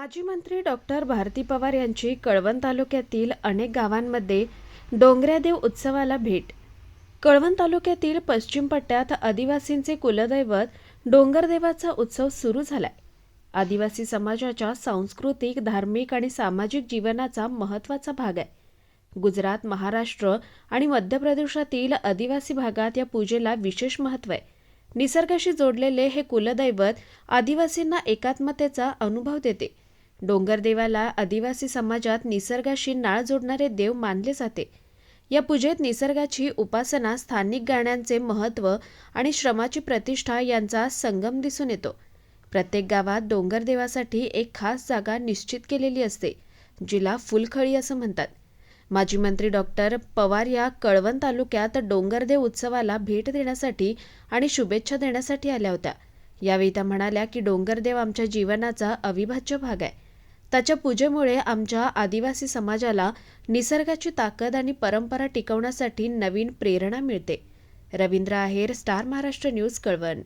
माजी मंत्री डॉक्टर भारती पवार यांची कळवण तालुक्यातील अनेक गावांमध्ये डोंगऱ्यादेव उत्सवाला भेट. कळवण तालुक्यातील पश्चिम पट्ट्यात आदिवासींचे कुलदैवत डोंगरदेवाचा उत्सव सुरू झालाय. आदिवासी समाजाच्या सांस्कृतिक धार्मिक आणि सामाजिक जीवनाचा महत्त्वाचा भाग आहे. गुजरात महाराष्ट्र आणि मध्य प्रदेशातील आदिवासी भागात या पूजेला विशेष महत्त्व आहे. निसर्गाशी जोडलेले हे कुलदैवत आदिवासींना एकात्मतेचा अनुभव देते. डोंगरदेवाला आदिवासी समाजात निसर्गाशी नाळ जोडणारे देव मानले जाते. या पूजेत निसर्गाची उपासना स्थानिक गाण्यांचे महत्त्व आणि श्रमाची प्रतिष्ठा यांचा संगम दिसून येतो. प्रत्येक गावात डोंगरदेवासाठी एक खास जागा निश्चित केलेली असते जिला फुलखळी असं म्हणतात. माजी मंत्री डॉक्टर पवार या कळवण तालुक्यात डोंगरदेव उत्सवाला भेट देण्यासाठी आणि शुभेच्छा देण्यासाठी आल्या होत्या. यावेळी त्या म्हणाल्या की डोंगरदेव आमच्या जीवनाचा अविभाज्य भाग आहे. त्याच्या पूजेमुळे आमच्या आदिवासी समाजाला निसर्गाची ताकद आणि परंपरा टिकवण्यासाठी नवीन प्रेरणा मिळते. Ravindra Aher star Maharashtra news Kalwan.